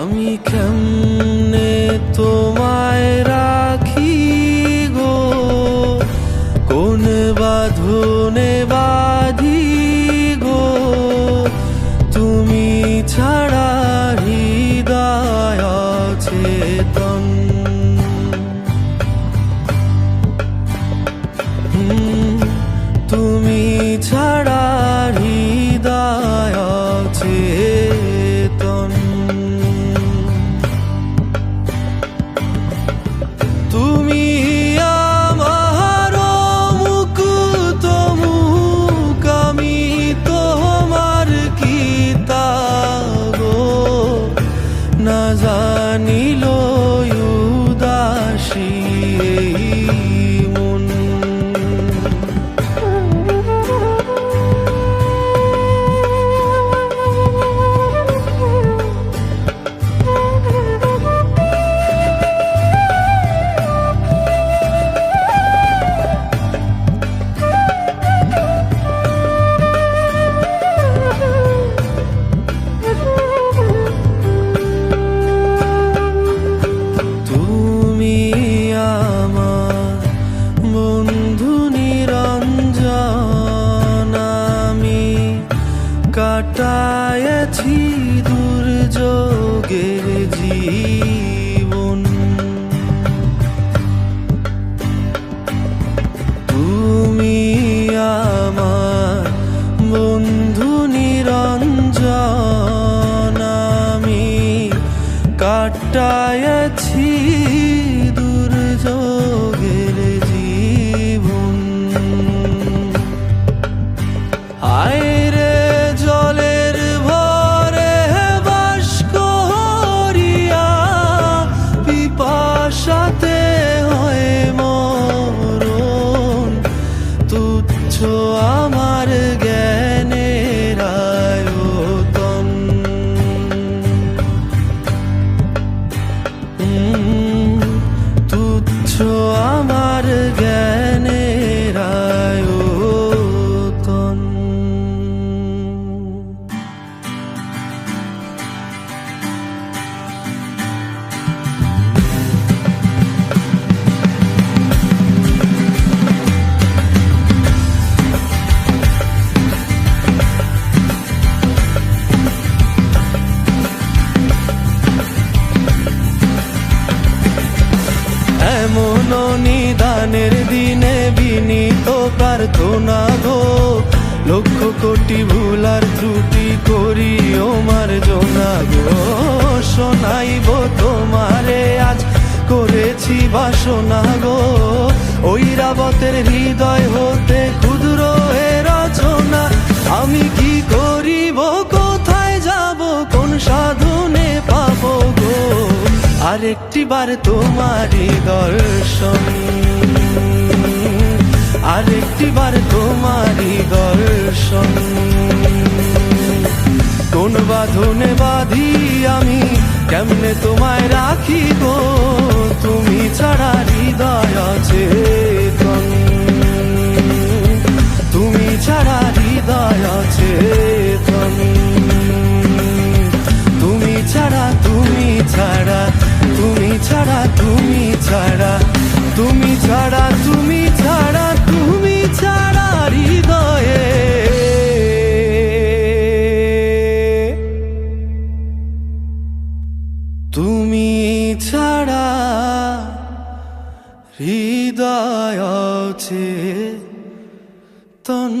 আমি কেমনে তোমায় রাখি গো কোন বাঁধনে বাঁধি গো তুমি ছাড়া হৃদয় চেতন তুমি ছাড়া হৃদয় কাটায়েছি দুর্যোগের জীবন। তুমি আমার বন্ধু নিরঞ্জন আমি কাটায়াছি তুচ্ছ আমার এমন নিদানের দিনে বিনীত প্রার্থনা গো। লক্ষ কোটি ভুলার ত্রুটি করি ওমার জোনা গো। শোনাইব তোমারে আজ, করেছি বাসনা গো। ওই রাবতের হৃদয় হতে ক্ষুদ্র এ রচনা, আমি কি করিব আরেকটি বার তোমারই দর্শন। আরেকটি বার তোমারই দর্শন। কোন বাঁধনে বাঁধি আমি, কেমনে তোমায় রাখি গো? তুমি ছাড়া হৃদয় চেতন তুমি ছাড়া হৃদয় আছে তন